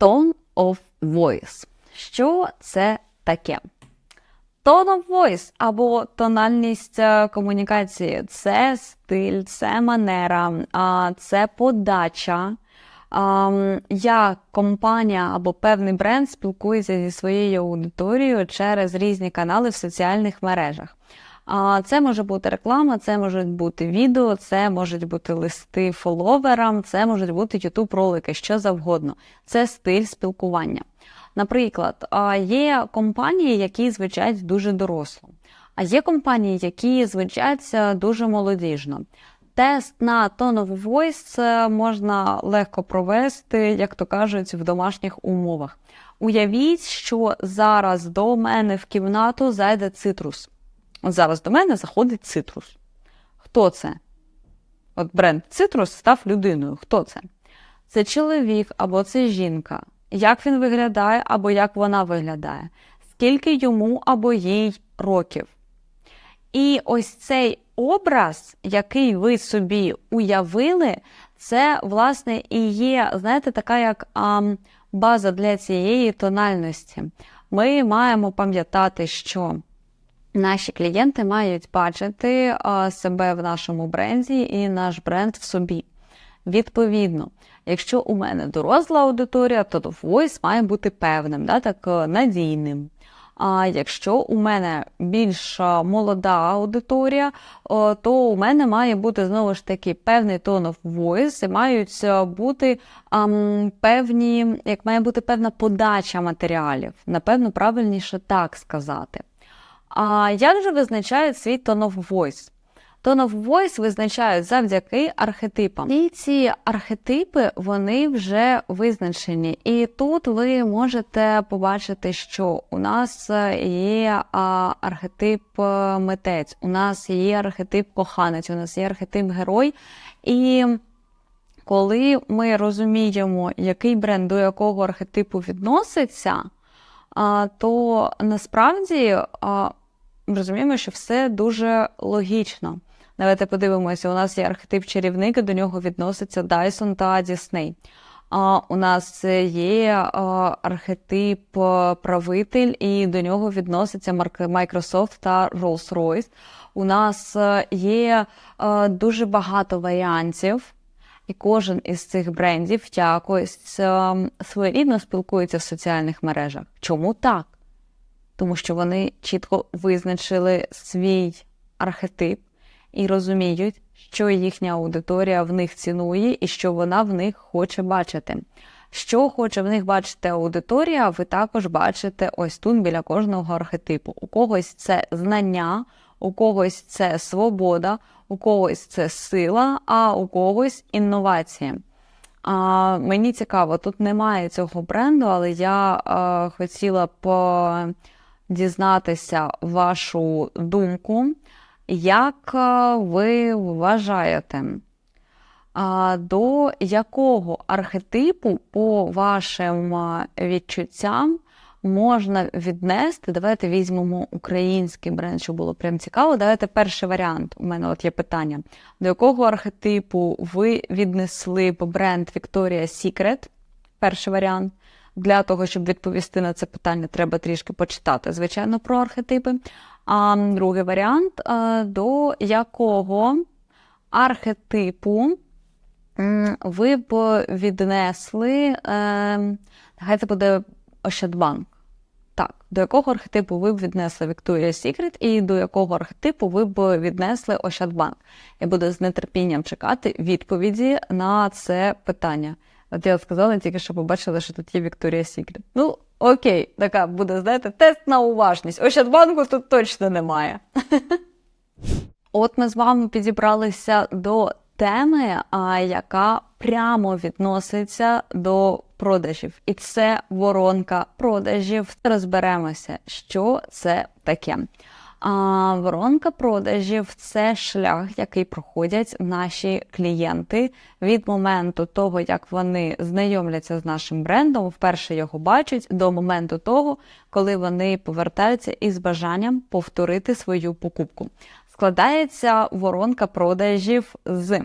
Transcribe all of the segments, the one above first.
Tone of voice. Що це таке? Tone of voice або тональність е, комунікації це стиль, це манера, це подача. Як компанія або певний бренд спілкується зі своєю аудиторією через різні канали в соціальних мережах. А, Це може бути реклама, це можуть бути відео, це можуть бути листи фоловерам, це можуть бути youtube ролики, що завгодно. Це стиль спілкування. Наприклад, є компанії, які звучать дуже доросло, а є компанії, які звучать дуже молодіжно. Тест на of voice е, можна легко провести, як то кажуть, в домашніх умовах. Уявіть, що зараз до мене в кімнату зайде цитрус. От зараз до мене заходить цитрус. Хто це? От бренд Цитрус став людиною. Хто це? Це чоловік або це жінка. Як він виглядає або як вона виглядає? Скільки йому або їй років? І ось цей образ, який ви собі уявили, це, власне, і є, знаєте, така як ам, база для цієї тональності. Ми маємо пам'ятати, що наші клієнти мають бачити себе в нашому бренді і наш бренд в собі. Відповідно, якщо у мене доросла аудиторія, то voice має бути певним, да, так е, надійним. А якщо у мене більш молода аудиторія, то у мене має бути знову ж таки певний tone of voice, і мають бути ам, певні, як має бути певна подача матеріалів. Напевно, правильніше так сказати. А як же визначають свій tone of voice? Tone of voice визначають завдяки архетипам. І ці архетипи вони вже визначені. І тут ви можете побачити, що у нас є архетип е, митець, у нас є архетип коханець, у нас є архетип герой. І коли ми розуміємо, який бренд до якого архетипу відноситься, то насправді розуміємо, що все дуже логічно. Давайте подивимося, у нас є архетип чарівника, до нього відноситься Dyson та Disney. А у нас є архетип правитель, і до нього відноситься Microsoft та Rolls-Royce. У нас є дуже багато варіантів, і кожен із цих брендів якось своєрідно спілкується в соціальних мережах. Чому так? Тому що вони чітко визначили свій архетип і розуміють, що їхня аудиторія в них цінує і що вона в них хоче бачити. Що хоче в них бачити аудиторія, ви також бачите ось тут біля кожного архетипу. У когось це знання, у когось це свобода, у когось це сила, а у когось інновації. А, мені цікаво, тут немає цього бренду, але я а, хотіла б дізнатися вашу думку. Як е, ви вважаєте, до якого архетипу по вашим е, відчуттям можна віднести? Давайте візьмемо український бренд, щоб було прям цікаво. Давайте перший варіант. У мене от є питання. До якого архетипу ви віднесли б бренд Victoria's Secret? Перший варіант. Для того, щоб відповісти на це питання, треба трішки почитати, звичайно, про архетипи. А другий варіант, е, до якого архетипу ви б віднесли, е, нехай це буде Ощадбанк. Так, до якого архетипу ви б віднесли Victoria's Secret і до якого архетипу ви б віднесли Ощадбанк? Я буду з нетерпінням чекати відповіді на це питання. От я сказала тільки, що побачила, що тут є Victoria's Secret. Ну, окей, така буде, знаєте, тест на уважність. Ощадбанку тут точно немає. От ми з вами підібралися до теми, яка прямо відноситься до продажів. І це воронка продажів. Розберемося, що це таке. А воронка продажів це шлях, який проходять наші клієнти від моменту того, як вони знайомляться з нашим брендом, вперше його бачать, до моменту того, коли вони повертаються із бажанням повторити свою покупку. Складається воронка продажів з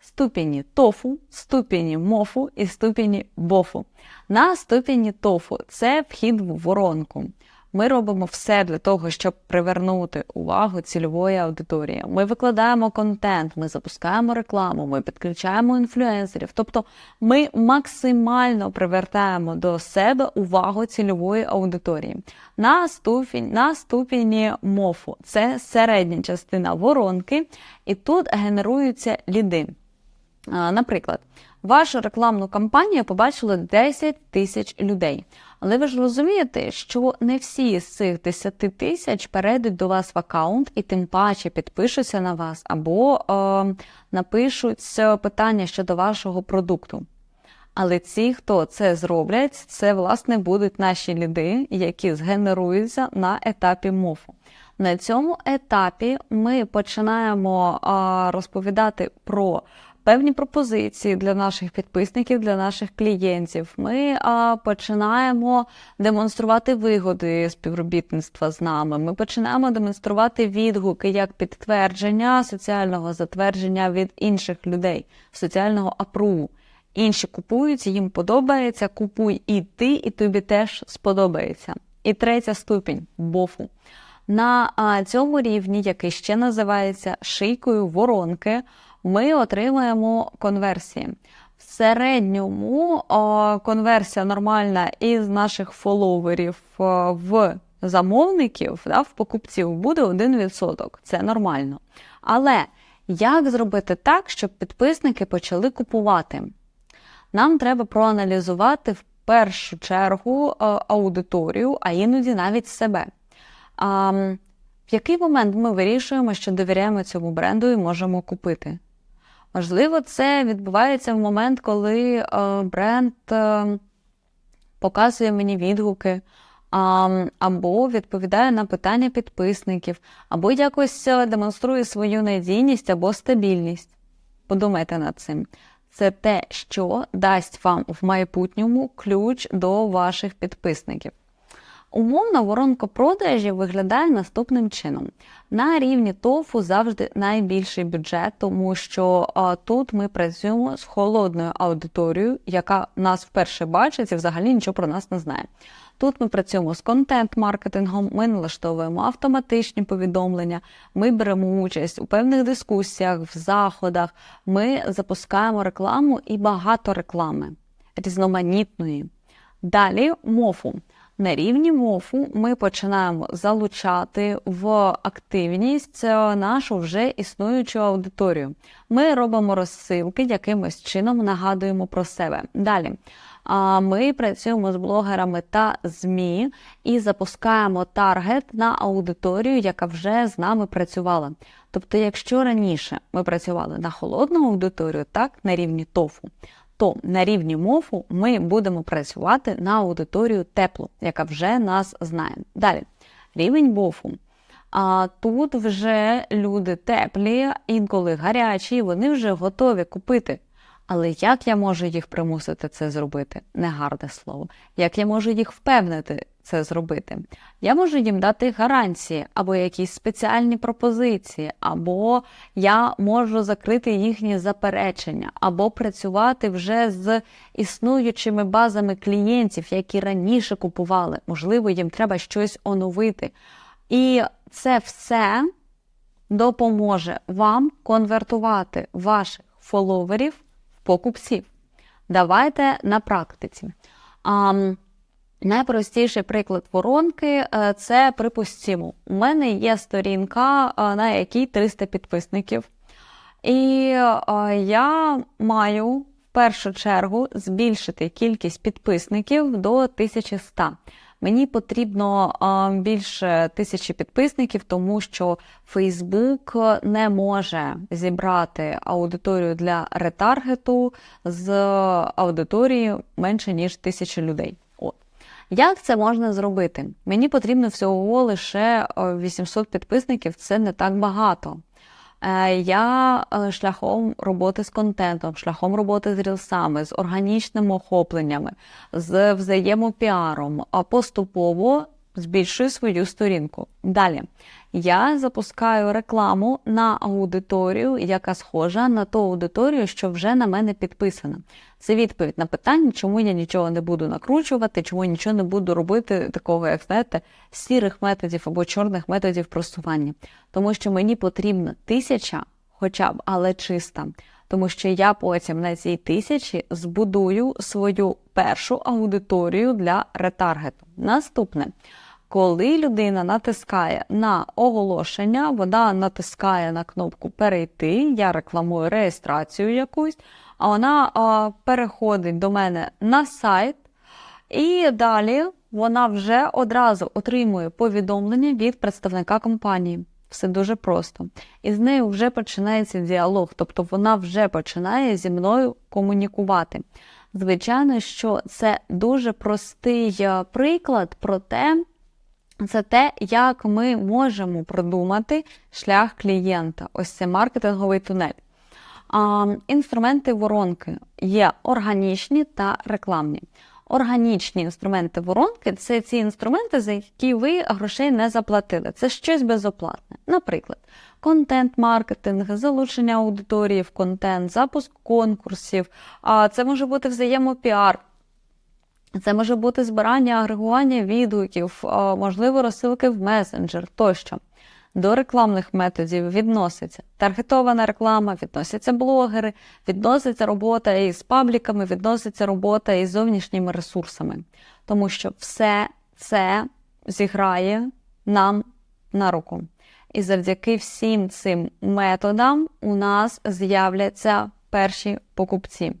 ступені тофу, ступені мофу і ступені бофу. На ступені тофу це вхід в воронку. Ми робимо все для того, щоб привернути увагу цільової аудиторії. Ми викладаємо контент, ми запускаємо рекламу, ми підключаємо інфлюенсерів. Тобто ми максимально привертаємо до себе увагу цільової аудиторії. На ступінь, на ступені мофу це середня частина воронки, і тут генеруються ліди. Наприклад, вашу рекламну кампанію побачило 10 тисяч людей. Але ви ж розумієте, що не всі з цих 10 тисяч перейдуть до вас в аккаунт і тим паче підпишуться на вас або е, напишуть е, питання щодо вашого продукту. Але ці, хто це зроблять, це власне будуть наші ліди, які згенеруються на етапі мофу. На цьому етапі ми починаємо а, розповідати про певні пропозиції для наших підписників, для наших клієнтів. Ми а, починаємо демонструвати вигоди співробітництва з нами. Ми починаємо демонструвати відгуки як підтвердження соціального затвердження від інших людей, соціального апруву. Інші купують, їм подобається, купуй і ти, і тобі теж сподобається. І третя ступінь бофу. На цьому рівні, який ще називається шийкою воронки, ми отримаємо конверсії. В середньому конверсія нормальна із наших фоловерів в замовників, да, в покупців буде 1%. Це нормально. Але як зробити так, щоб підписники почали купувати? Нам треба проаналізувати в першу чергу аудиторію, а іноді навіть себе. В який момент ми вирішуємо, що довіряємо цьому бренду і можемо купити? Можливо, це відбувається в момент, коли е, бренд е, показує мені відгуки, або відповідає на питання підписників, або якось е, демонструє свою надійність або стабільність. Подумайте над цим. Це те, що дасть вам в майбутньому ключ до ваших підписників. Умовна воронка продажів виглядає наступним чином. На рівні тофу завжди найбільший бюджет, тому що а, тут ми працюємо з холодною аудиторією, яка нас вперше бачить і взагалі нічого про нас не знає. Тут ми працюємо з контент-маркетингом, ми налаштовуємо автоматичні повідомлення, ми беремо участь у певних дискусіях, в заходах, ми запускаємо рекламу і багато реклами різноманітної. Далі мофу. На рівні МОФу ми починаємо залучати в активність е, нашу вже існуючу аудиторію. Ми робимо розсилки, якимось чином нагадуємо про себе. Далі ми працюємо з блогерами та ЗМІ і запускаємо таргет на аудиторію, яка вже з нами працювала. Тобто, якщо раніше ми працювали на холодну аудиторію, так на рівні тофу, то на рівні мофу ми будемо працювати на аудиторію теплу, яка вже нас знає. Далі, рівень бофу. А тут вже люди теплі, інколи гарячі, вони вже готові купити. Але як я можу їх примусити це зробити? Негарне слово. Як я можу їх впевнити це зробити? Я можу їм дати гарантії або якісь спеціальні пропозиції, або я можу закрити їхні заперечення, або працювати вже з існуючими базами клієнтів, які раніше купували. Можливо, їм треба щось оновити. І це все допоможе вам конвертувати ваших фоловерів в покупців. Давайте на практиці. А, найпростіший приклад воронки е, це припустімо. У мене є сторінка, е, на якій 300 підписників. І е, я маю в першу чергу збільшити кількість підписників до 1100. Мені потрібно більше тисячі підписників, тому що Facebook не може зібрати аудиторію для ретаргету з аудиторії менше ніж тисячі людей. Як це можна зробити? Мені потрібно всього лише е, 800 підписників, це не так багато. Е, Я е, шляхом роботи з контентом, шляхом роботи з рілсами, з органічними охопленнями, з взаємопіаром, поступово збільшую свою сторінку. Далі, Я запускаю рекламу на аудиторію, яка схожа на ту аудиторію, що вже на мене підписана. Це відповідь на питання, чому я нічого не буду накручувати, чому я нічого не буду робити такого, як знаєте, сірих методів або чорних методів просування. Тому що мені потрібна тисяча, хоча б, але чиста. Тому що я потім на цій тисячі збудую свою першу аудиторію для ретаргету. Наступне. Коли людина натискає на оголошення, вона натискає на кнопку Перейти, я рекламую реєстрацію якусь, а вона а, переходить до мене на сайт, і далі вона вже одразу отримує повідомлення від представника компанії. Все дуже просто. І з нею вже починається діалог, тобто вона вже починає зі мною комунікувати. Звичайно, що це дуже простий е, приклад про те, це те, як ми можемо продумати шлях клієнта. Ось це маркетинговий тунель. А, інструменти воронки є органічні та рекламні. Органічні інструменти воронки це ці інструменти, за які ви грошей не заплатили. Це щось безоплатне. Наприклад, контент-маркетинг, залучення аудиторії в контент, запуск конкурсів, а це може бути взаємопіар. Це може бути збирання, агрегування відгуків, можливо, розсилки в месенджер тощо. До рекламних методів відноситься таргетована реклама, відносяться блогери, відноситься робота із пабліками, відноситься робота із зовнішніми ресурсами. Тому що все це зіграє нам на руку. І завдяки всім цим методам у нас з'являться перші покупці.